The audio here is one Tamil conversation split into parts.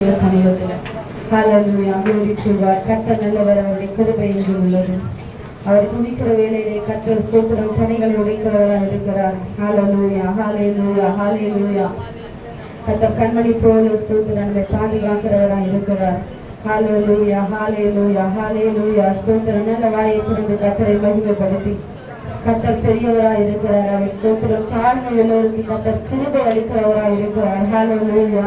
சமயத்தில் ஹalleluya glory சொல்வார் God நல்லவர் அவருடைய கிருபை என்று உள்ளது அவர் துதிக்கிற வேலையிலே கர்த்தர் சோத்திரம் பணிகளை உடைக்கிறவராக இருக்கிறார் ஹalleluya ஹalleluya ஹalleluya கத்த கண்மணி போல ஸ்தோத்திரம் நம்மை பாதுகாக்கிறவராக இருக்கிறார் ஹalleluya ஹalleluya ஹalleluya ஸ்தோத்திரம் நல்ல வாயை திறந்து கத்தரை மகிமைப்படுத்தி கத்தர் பெரியவராக இருக்கிறார் அவர் ஸ்தோத்திரம் தாழ்மை உள்ளவருக்கு கத்தர் கிருபை அளிக்கிறவராக இருக்கிறார் ஹalleluya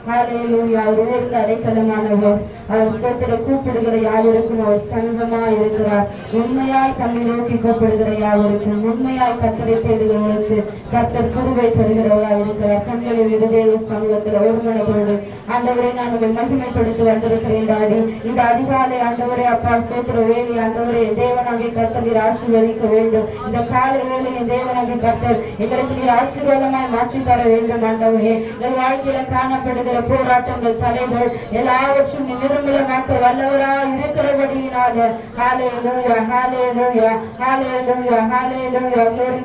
ஹalleluya அடைக்கலமானவர். அவர் ஸ்தோத்திர கூப்பிடுகிற யாவருக்கும் அவர் சங்கமா இருக்கிறார். உண்மையாய் தம்மை நோக்கி கூப்பிடுகிற யாவருக்கும் உண்மையாய் கர்த்தரை தேடுகிறவருக்கு கர்த்தர் குருவை தருகிறவராய் இருக்கிறார். கண்களை விடுதேவ சமூகத்தில் ஒரு ஆண்டவரை நான் உங்களை மகிமைப்படுத்தி வந்திருக்கிறேன் டாடி. இந்த அதிகாலை ஆண்டவரே அப்பா ஸ்தோத்திர வேலை ஆண்டவரே தேவனாகி கர்த்தர் நீர் ஆசீர்வதிக்க வேண்டும். இந்த காலை வேலையை எங்களுக்கு நீர் ஆசீர்வாதமாய் மாற்றி தர வேண்டும் ஆண்டவரே. எங்கள் வாழ்க்கையில காணப்படுகிற போராட்டங்கள் தடைகள் எல்லாவற்றும் நீ நிர்மூலமாக்க வல்லவரா இருக்கிறபடியினால ஹalleluya hallelujah hallelujah hallelujah glory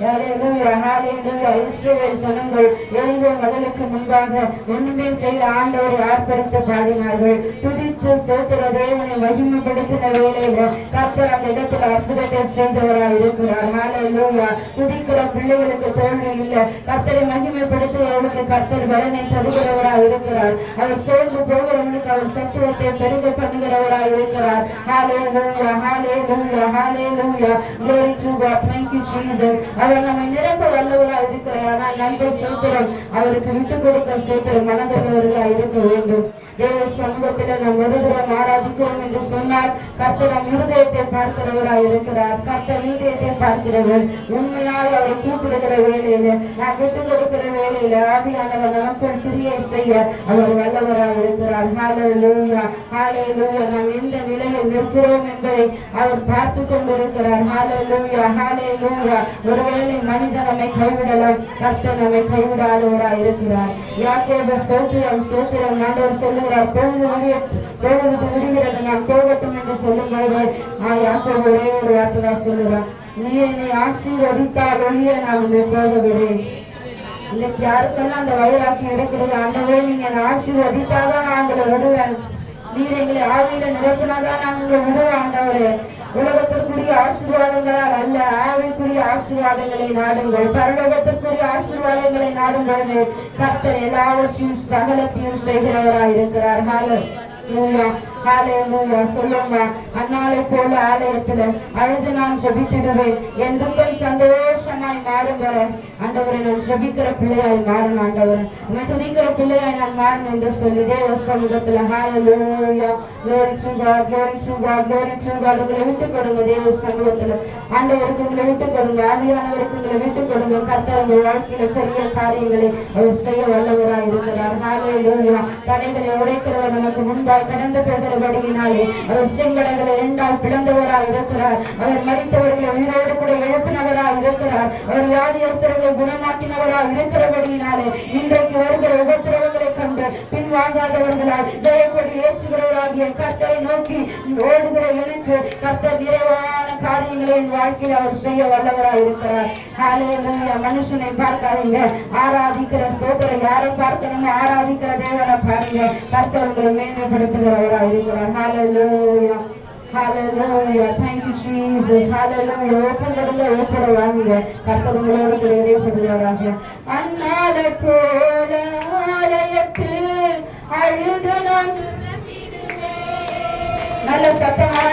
ஹாலே லூயா ஹாலே லூயா இஸ்ரேல் ஜனங்கள் எரிகோ மதலுக்கு முன்பாக ஒன்றுமே செய்த ஆண்டவரை ஆர்ப்பரித்து பாடினார்கள். துதித்து ஸ்தோத்திர தேவனை மகிமைப்படுத்தின வேலையில கர்த்தர் அந்த இடத்துல அற்புதத்தை செய்தவராய் இருக்கிறார். ஹalleluya. துதிக்கிற பிள்ளைகளுக்கு தோல்வி இல்லை. கர்த்தரை மகிமைப்படுத்துகிறவர்களுக்கு கர்த்தர் பலனை பண்ணுகிறவராய் இருக்கிறார். அவர் சோர்ந்து போகிறவனுக்கு அவர் சத்துவத்தை பெருக பண்ணுகிறவராய் இருக்கிறார். ஹாலே லூயா ஹாலே லூயா ஹாலே லூயா glory to God. Thank you Jesus. அவர் நம்மை நிரப்ப வல்லவராய் இருக்கிறார். ஆனால் நன்றி ஸ்தோத்திரம் அவருக்கு விட்டு கொடுக்க ஸ்தோத்திரம் மனதுள்ளவர்களாய் இருக்க வேண்டும். தேவ சமூகத்தில் நாம் வருகிறோம் ஆராதிக்கிறோம் என்று சொன்னால் கர்த்தர் நம் இருதயத்தை பார்க்கிறவராய் இருக்கிறார். கர்த்தர் இருதயத்தை பார்க்கிறவர். உண்மையாக அவரை கூப்பிடுகிற வேலையில நான் விட்டு கொடுக்கிற வேலையில ஆவியானவர் நமக்குள் கிரியை செய்ய அவர் வல்லவராக இருக்கிறார். ஹalleluya லூயா நாம் எந்த நிலையில் நிற்கிறோம் என்பதை அவர் பார்த்து கொண்டிருக்கிறார். ஹalleluya லூயா ஒருவேளை மனிதன் நம்மை கைவிடலாம். கர்த்தர் நம்மை கைவிடாதவராய் இருக்கிறார். யாக்கோபு ஸ்தோத்திரம் ஸ்தோத்திரம் ஆண்டவர் சொல்லுங்க சொல்லுகிறார் போவது போவது பொழுது விடுகிறது நான் போகட்டும் என்று சொல்லும் பொழுது நான் யாத்திரை ஒரே ஒரு வார்த்தை தான் சொல்லுகிறேன் நீ என்னை ஆசீர்வதித்தால் ஒழிய நான் உன்னை போக விடேன் இன்னைக்கு யாருக்கெல்லாம் அந்த வைராக்கியம் இருக்கிறது அண்ணவே நீங்க என்னை ஆசீர்வதித்தாதான் நான் உங்களை விடுவேன். நீர் எங்களை ஆவியில நிரப்பினாதான் நான் உங்களை விடுவேன் ஆண்டவரே. உலகத்திற்குரிய ஆசீர்வாதங்களால் அல்ல ஆவிக்குரிய ஆசீர்வாதங்களை நாடுங்கள். பரலோகத்திற்குரிய ஆசீர்வாதங்களை நாடும் பொழுது கர்த்தர் எல்லாவற்றையும் சகலத்தையும் செய்கிறவராய் இருக்கிறார் ஹalleluya சொல்லுங்க. அன்னாலை போல ஆலயத்துல அழுது நான் ஜெபித்திடுவேன். என் துக்கம் சந்தோஷமாய் மாறும் வர ஆண்டவரை நான் ஜபிக்கிற பிள்ளையாய் மாறும் ஆண்டவர். நான் துதிக்கிற பிள்ளையாய் நான் மாறும் என்று சொல்லி தேவ சமூகத்துல ஹalleluya glory to உங்களை விட்டு கொடுங்க தேவ சமூகத்துல. ஆண்டவருக்கு உங்களை விட்டு கொடுங்க. ஆவியானவருக்கு உங்களை விட்டு கொடுங்க. கர்த்தர் உங்கள் வாழ்க்கையில பெரிய காரியங்களை அவர் செய்ய வல்லவராய் இருக்கிறார் ஹalleluya தடைகளை உடைக்கிறவர் நமக்கு முன்பாய் கடந்து போகிறபடியினாலே அவர் செங்கடங்களை இரண்டால் பிளந்தவராய் இருக்கிறார். அவர் மறித்தவர்களை உயிரோடு கூட எழுப்பினவராய் இருக்கிறார். அவர் வியாதியஸ்தர்களை குணமாக்கினவராய் இருக்கிறபடியினாலே இன்றைக்கு வருகிற உபத்திரவங்களை கண்டு வாங்காதவர்களாய் ஜெயக்கொடி ஏற்றுகிறவராகிய கர்த்தரை நோக்கி ஓடுகிற எனக்கு கர்த்தர் நிறைவான காரியங்களை என் வாழ்க்கையில் அவர் செய்ய வல்லவராய் இருக்கிறார். ஹalleluya மனுஷனை பார்க்காதீங்க. ஆராதிக்கிற ஸ்தோத்திரம் யாரும் பார்க்கணுமோ ஆராதிக்கிற தேவனை பாருங்க. கர்த்தர் உங்களை மேன்மைப்படுத்துகிறவராய் இருக்கிறார். ஹalleluya Hallelujah. Thank you, Jesus. Hallelujah. Open கொடுங்க ஓப்பட வாங்க கர்த்தர் உங்களோடு கூட இடைப்படுகிறாராக அந்நாள போல ஆலயத்தில் நல்ல சத்தமாக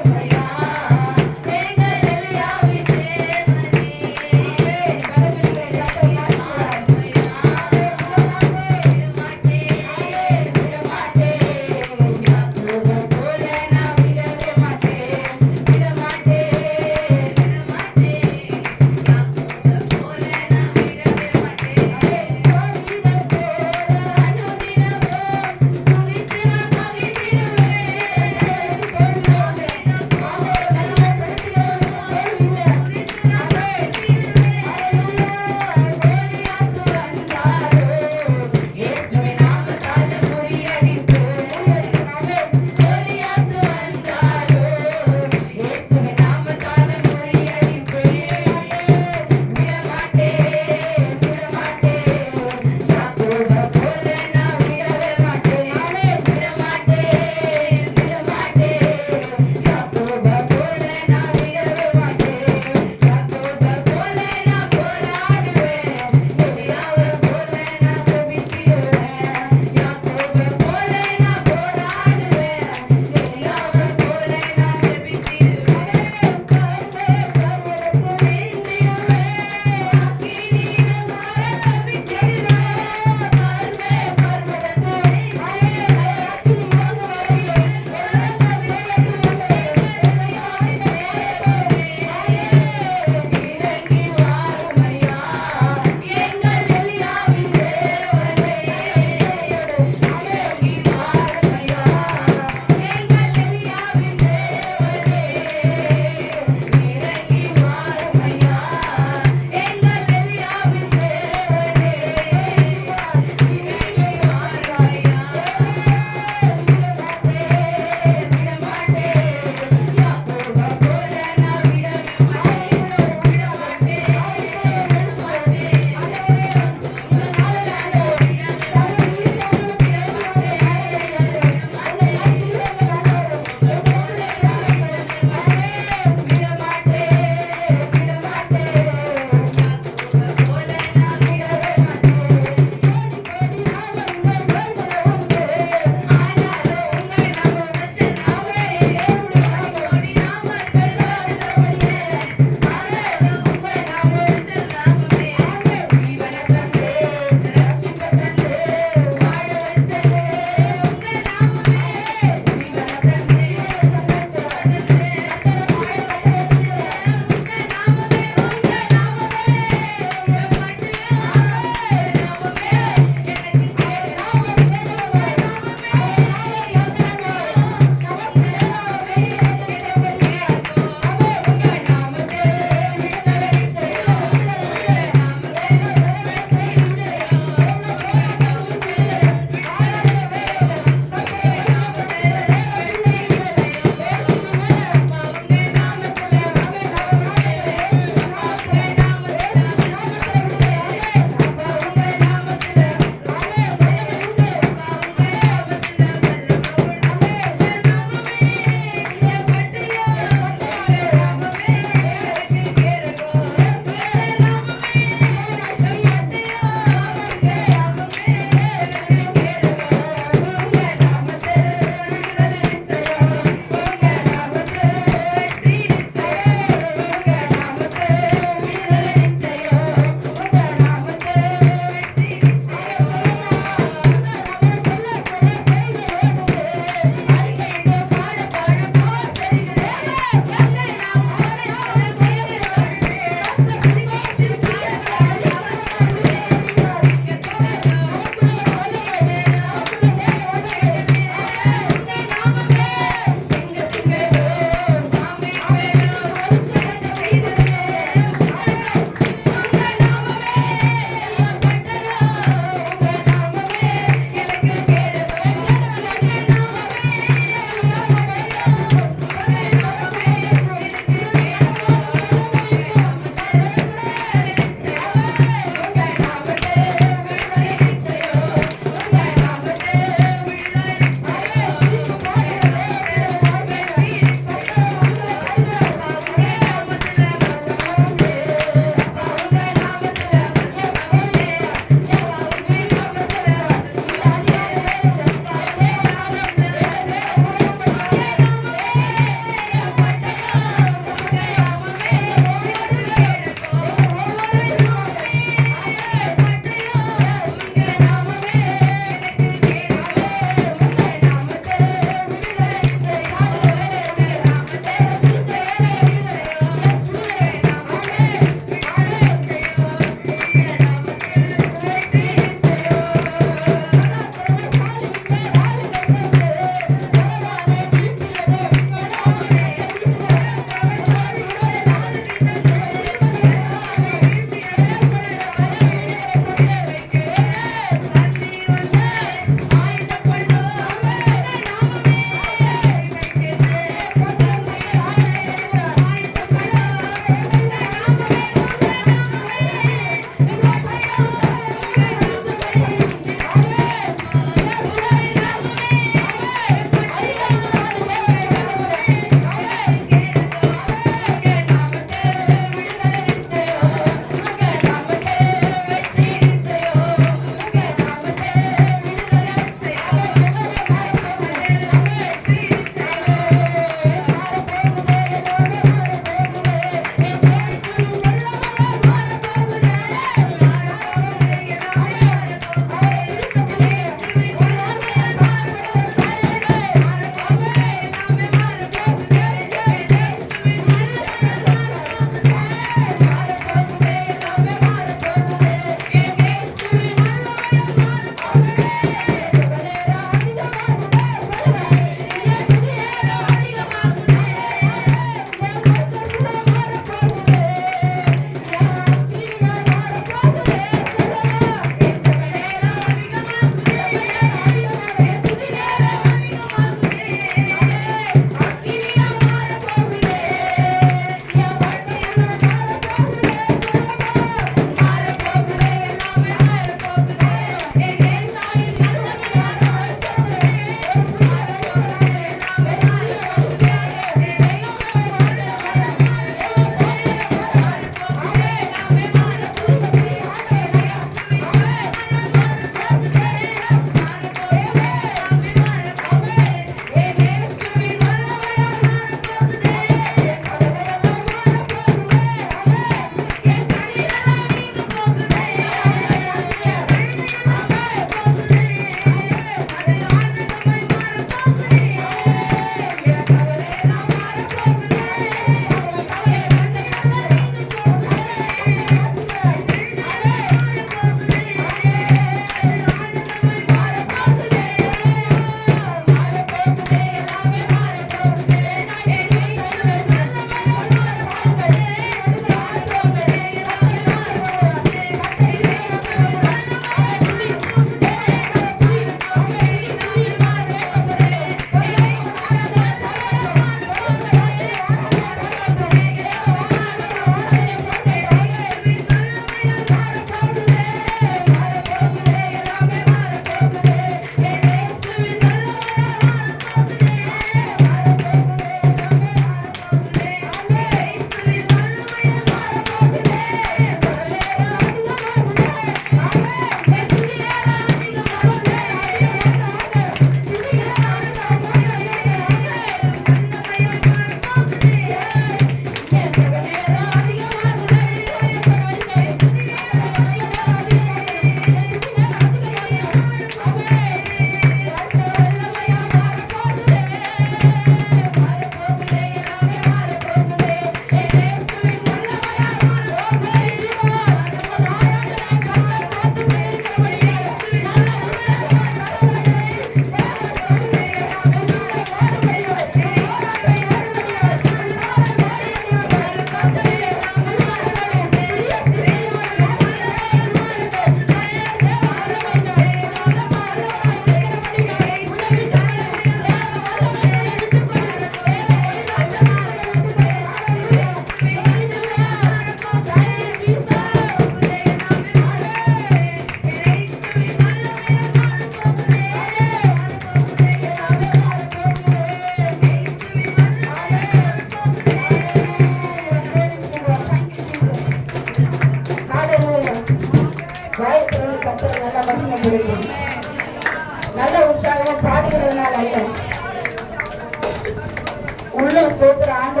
அந்த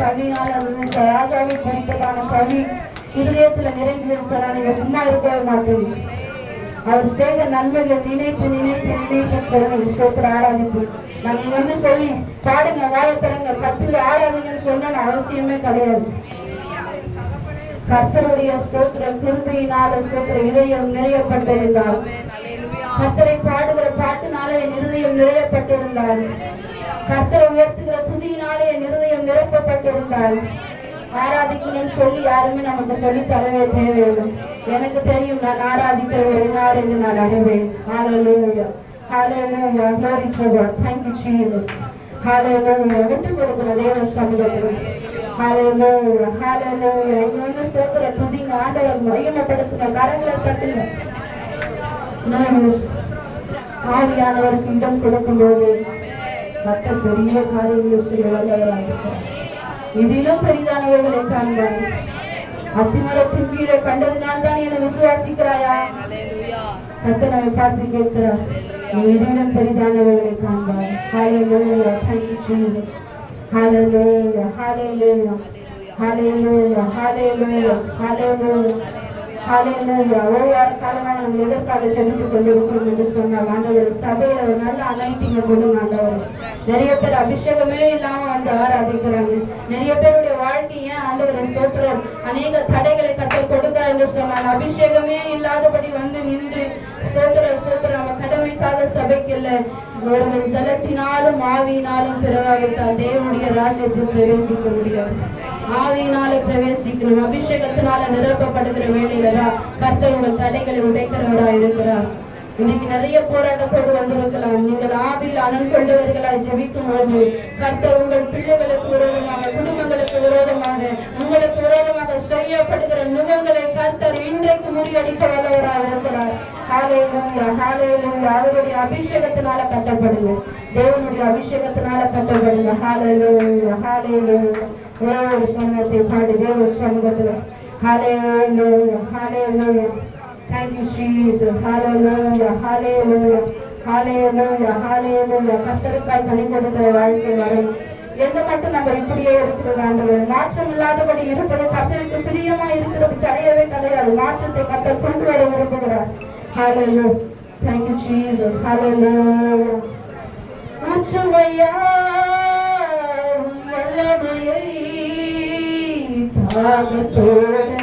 கவினால அந்த ராஜாவை குறித்ததான கவி இருதயத்துல நிறைந்ததுன்னு சொன்னா நீங்க சும்மா இருக்கவே மாட்டீங்க. அவர் செய்த நன்மைகளை நினைத்து நினைத்து நினைத்து சொல்லுங்க ஸ்தோத்திர ஆராதிப்பு. நாங்க வந்து சொல்லி பாடுங்க வாயத்தரங்க கத்துல ஆராதிங்கன்னு சொன்ன அவசியமே கிடையாது. கர்த்தருடைய ஸ்தோத்திர கிருபையினால ஸ்தோத்திர இதயம் நிறையப்பட்டிருந்தார் கர்த்தரை பாடுகிற பாட்டுனால என் இருதயம் நிறையப்பட்டிருந்தார் கர்த்தரை உயர்த்துகிற துதியினாலே என் இருதயம் நிரப்பப்பட்டிருந்தால் ஆராதிக்கணும்னு சொல்லி யாருமே நமக்கு சொல்லி தரவே தேவையில்லை. எனக்கு தெரியும் நான் ஆராதிக்க ஒரு என்று நான் அறிவேன். ஹalleluya ஹalleluya glory to God. Thank you Jesus. ஹalleluya விட்டு கொடுக்கிற தேவ சமூகத்தில். ஹalleluya ஹalleluya இங்க வந்து ஸ்தோத்திர துதிங்க ஆண்டவர் மகிமைப்படுத்துங்க கரங்களை தட்டுங்க. ஆவியானவருக்கு இடம் கொடுக்கும்போது மற்ற பெரிய காரியங்களை இருக்கிறார். இதிலும் பெரிதானவர்களை காண்பார் அத்திமரத்தின் கீழே கண்டதினால் தான் என்னை விசுவாசிக்கிறாயா? கத்த நம்மை பார்த்து கேட்கிறார். இதிலும் பெரிதானவர்களை காண்பார் ஹalleluya thank you jesus. Hallelujah. Hallelujah. Hallelujah. Hallelujah. Hallelujah. ஹalleluya ஒவ்வொரு காலமாக நம்ம எதற்காக செலுத்திக் கொண்டிருக்கிறோம் என்று சொன்னால் ஆண்டவர் சபையில ஒரு நல்ல அனைத்திங்க கொண்டு ஆண்டவர் நிறைய பேர் அபிஷேகமே இல்லாம வந்து ஆராதிக்கிறாங்க நிறைய பேருடைய வாழ்க்கைய ஆண்டவர் ஸ்தோத்திரம் அநேக தடைகளை கத்தல் கொடுக்கிறார் என்று சொன்னால் அபிஷேகமே இல்லாதபடி வந்து நின்று ஸ்தோத்திர ஸ்தோத்திர நம்ம கடமைக்காக சபைக்கு இல்லை ஒருவன் ஜலத்தினாலும் ஆவியினாலும் பிறவாவிட்டால் தேவனுடைய ராஜ்யத்தில் பிரவேசிக்க முடியாது ஆவியினால பிரவேசிக்கணும் அபிஷேகத்தினால நிரப்பப்படுகிற வேலையிலதான் கர்த்தர் உங்கள் தடைகளை உடைக்கிறவரா இருக்கிறார். இன்னைக்கு நிறைய போராட்டத்தோடு வந்திருக்கலாம். நீங்கள் ஆவியில் அனல் கொண்டவர்களாய் ஜெபிக்கும் பொழுது கர்த்தர் உங்கள் பிள்ளைகளுக்கு விரோதமாக குடும்பங்களுக்கு விரோதமாக உங்களுக்கு விரோதமாக செய்யப்படுகிற நுகங்களை கர்த்தர் இன்றைக்கு முறியடிக்க வல்லவராக இருக்கிறார். ஹalleluya ஹalleluya. அவருடைய அபிஷேகத்தினால கட்டப்படுங்க. தேவனுடைய அபிஷேகத்தினால கட்டப்படுங்க. ஹாலே ஹalleluya. ஒரே ஒரு சமயத்தை பாடி தேவ சமூகத்துல ஹalleluya ஹalleluya Thank you, Jesus. Hallelujah. Hallelujah. Hallelujah. Hallelujah. கர்த்தருக்காய் கனி கொடுக்கிற வாழ்க்கை வரும் எந்த மட்டும் நம்ம இப்படியே இருக்கிறது ஆண்டவர் மாற்றம் இல்லாதபடி இருப்பது கத்தருக்கு பிரியமா இருக்கிறது கிடையவே கிடையாது மாற்றத்தை கத்தர் கொண்டு வர விரும்புகிறார் Hallelujah. Thank you, Jesus. Hallelujah. மாற்றமையா தாகத்தோடு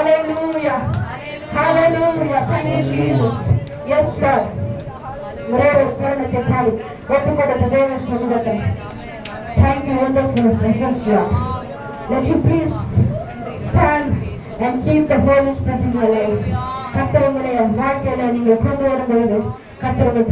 Hallelujah. Hallelujah. Thank you, Jesus. Yes, Lord. Glory to the Father. Let the. Thank you, wonderful presence you are. Let you please stand and keep the Holy Spirit alive. கத்தர் உங்களுடைய வாழ்க்கையில நீங்க கொண்டு வரும் பொழுது கத்தர் உங்கள்